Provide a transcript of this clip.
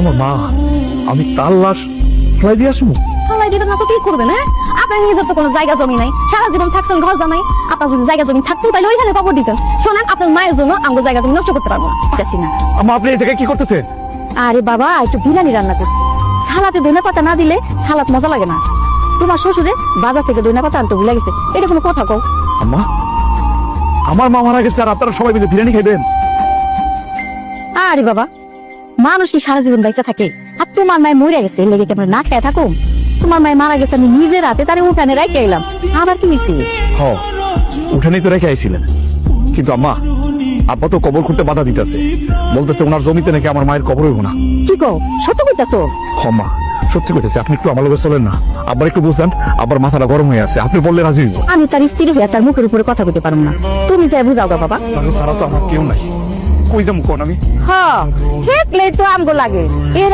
আমার মা আমি তার লাশ ফেলাই দিয়ে আসব। ফালাই দিবেন না তো কি করবেন হ্যাঁ? আপনার নিজের তো কোনো জায়গা জমি নাই। সারা জীবন থাকছেন ঘর জামাই। আপনার যদি জায়গা জমি ওইখানে কবর দিতেন। শোনেন আপনার মায়ের জন্য আমাকে জায়গা জমি নষ্ট করতে পারব না। আপনি এই জায়গায় কি করতেছেন? আরে বাবা একটু বিরিয়ানি রান্না করছি। সালাতে ধনে পাতা না দিলে সালাদ মজা লাগে না। তোমার শ্বশুরে বাজার থেকে ধনে পাতা আনতে ভুলে গেছে। এটা কোনো কথা কও। আম্মা আমার মা মারা গেছে আর আপনারা সবাই মিলে বিরিয়ানি খাইবেন। আরে বাবা মানুষ কি সারা জীবন বাইসা থাকে। আর তোমার মায় মরে গেছে লেগে কি আমরা না খেয়ে থাকো তোমার মায় মারা গেছে আমি নিজের হাতে তারে উঠানে রাখে এলাম। আবার কি হয়েছে? হ উঠানেই তো রেখে আইছিলেন। কিন্তু আম্মা আব্বা তো কবর খুঁড়তে বাধা দিতেছে। বলতেছে ওনার জমিতে নাকি আমার মায়ের কবর হইব না। কি কও? সত্য কইতাছো? সত্যি কইতেছে আপনি একটু আমার লগে চলেন না। আবার একটু বুঝলেন আবার মাথাটা গরম হয়ে আছে। আপনি বললে রাজি হইব। আমি তার স্ত্রী হইয়া তার মুখের উপরে কথা কইতে পারব না। তুমি যাই বুঝাও গা বাবা। সারা তো আমার কেউ নাই। কই যাম কোন আমি? হ্যাঁ ঠিক লই তো আমগো লাগে। এর